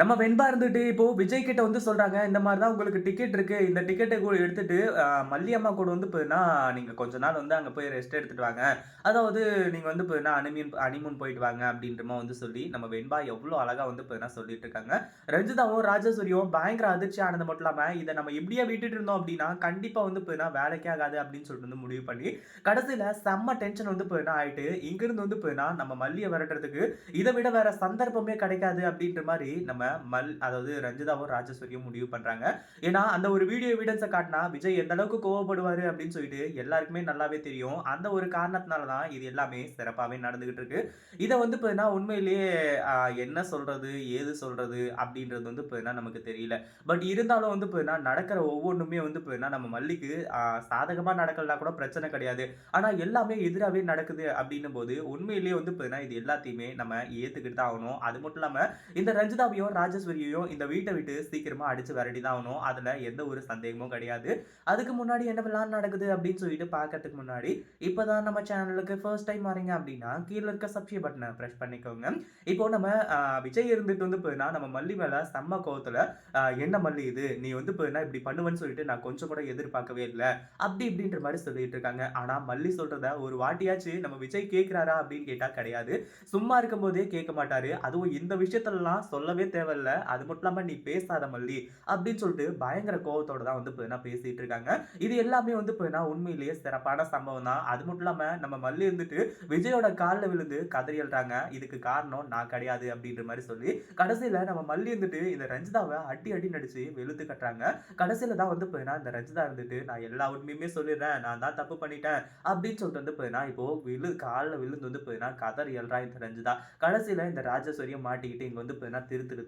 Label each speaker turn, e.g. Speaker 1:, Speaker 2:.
Speaker 1: நம்ம வெண்பா இருந்துட்டு இப்போ விஜய் கிட்ட வந்து சொல்றாங்க இந்த மாதிரி தான் உங்களுக்கு டிக்கெட் இருக்கு. இந்த டிக்கெட்டை கூட எடுத்துட்டு மல்லியம்மா கூட வந்து போயினா நீங்க கொஞ்ச நாள் வந்து அங்க போய் ரெஸ்ட் எடுத்துட்டு வாங்க. அதாவது நீங்க வந்து போயினா அனிமீன் அனிமூன் போயிட்டு வாங்க அப்படின்றமா வந்து சொல்லி நம்ம வெண்பா எவ்வளோ அழகா வந்து போயினா சொல்லிட்டு இருக்காங்க. ரஞ்சிதாவும் ராஜசூரியும் பயங்கர அதிர்ச்சி ஆனது மட்டும் இல்லாம இதை நம்ம எப்படியே விட்டுட்டு இருந்தோம் அப்படின்னா கண்டிப்பா வந்து போயினா வேலைக்கே ஆகாது அப்படின்னு சொல்லிட்டு வந்து முடிவு பண்ணி கடைசியில செம்ம டென்ஷன் வந்து போயினா ஆயிட்டு இங்கிருந்து வந்து போயினா நம்ம மல்லியை விரட்டுறதுக்கு இதை விட வேற சந்தர்ப்பமே கிடைக்காது அப்படின்ற மாதிரி நம்ம மல் அதாவது ரஞ்சிதாவும் ராஜஸ்வரியும் முடிவு பண்ணுறாங்க ஏன்னா அந்த ஒரு வீடியோ எவிடன்ஸை காட்டினா விஜய் எந்த அளவுக்கு கோவப்படுவார் அப்படின்னு சொல்லிட்டு எல்லாருக்குமே நல்லாவே தெரியும். அந்த ஒரு காரணத்தினால தான் இது எல்லாமே சிறப்பாகவே நடந்துகிட்டு இருக்கு. இதை வந்து இப்போ உண்மையிலேயே என்ன சொல்கிறது ஏது சொல்கிறது அப்படின்றது வந்து இப்போ நமக்கு தெரியல. பட் இருந்தாலும் வந்து இப்போ நடக்கிற ஒவ்வொன்றுமே வந்து இப்போ நம்ம மல்லிக்கு சாதகமாக சாதகமா நடக்கலனா கூட பிரச்சனை கிடையாது. ஆனால் எல்லாமே எதிராகவே நடக்குது அப்படின்னும் போது உண்மையிலேயே வந்து இப்போ இது எல்லாத்தையுமே நம்ம ஏற்றுக்கிட்டு தான் ஆகணும். அது மட்டும் இல்லாமல் இந்த ரஞ்சிதாவையும் ராஜேஸ்வரியையும் இந்த வீட்டை விட்டு சீக்கிரமா அடிச்சு விரட்டி தான் ஆகணும். அதுல எந்த ஒரு சந்தேகமும் கிடையாது. அதுக்கு முன்னாடி என்ன பிளான் நடக்குது அப்படின்னு சொல்லிட்டு பார்க்கறதுக்கு முன்னாடி இப்போதான் நம்ம சேனலுக்கு ஃபர்ஸ்ட் டைம் வரீங்க அப்படின்னா கீழே இருக்க சப்ஸ்கிரைப் பட்டனை ப்ரெஸ் பண்ணிக்கோங்க. இப்போ நம்ம விஜய் இருந்துட்டு வந்து போயினா நம்ம மல்லி மேல செம்ம கோவத்துல என்ன மல்லி இது? நீ வந்து போயினா இப்படி பண்ணுவேன்னு சொல்லிட்டு நான் கொஞ்சம் கூட எதிர்பார்க்கவே இல்லை. அப்படி இப்படின்ற மாதிரி சொல்லிட்டு இருக்காங்க. ஆனா மல்லி சொல்றத ஒரு வாட்டியாச்சு நம்ம விஜய் கேட்கிறாரா அப்படின்னு கேட்டா கிடையாது. சும்மா இருக்கும் போதே கேட்க மாட்டாரு. அதுவும் இந்த விஷயத்துலலாம் சொல்லவே தேவையில்ல. அது மட்டும் இல்லாம நீ பேசாத மல்லி அப்படின்னு சொல்லிட்டு பயங்கர கோவத்தோட தான் வந்து இப்போ பேசிட்டு இருக்காங்க. இது எல்லாமே வந்து இப்போ உண்மையிலேயே சிறப்பான சம்பவம் தான். அது மட்டும் இல்லாம நம்ம மல்லி இருந்துட்டு விஜயோட காலில் விழுந்து கதறி எழுறாங்க இதுக்கு காரணம் நான் கிடையாது அப்படின்ற மாதிரி சொல்லி கடைசியில நம்ம மல்லி இருந்துட்டு இந்த ரஞ்சிதாவை அடி அடி நடிச்சு வெளுத்து கட்டுறாங்க. கடைசியில் தான் வந்து போயினா இந்த ரஞ்சிதா இருந்துட்டு நான் எல்லா உண்மையுமே சொல்லிடுறேன். நான் தான் தப்பு பண்ணிட்டேன். அப்படின்னு சொல்லிட்டு வந்து போயினா இப்போ விழு காலில் விழுந்து வந்து போயினா கதறி எழுறா இந்த ரஞ்சிதா. கடைசியில இந்த ராஜஸ்வரியம் மாட்டிக்கிட்டு இங்க வந்து போயினா திரு திரு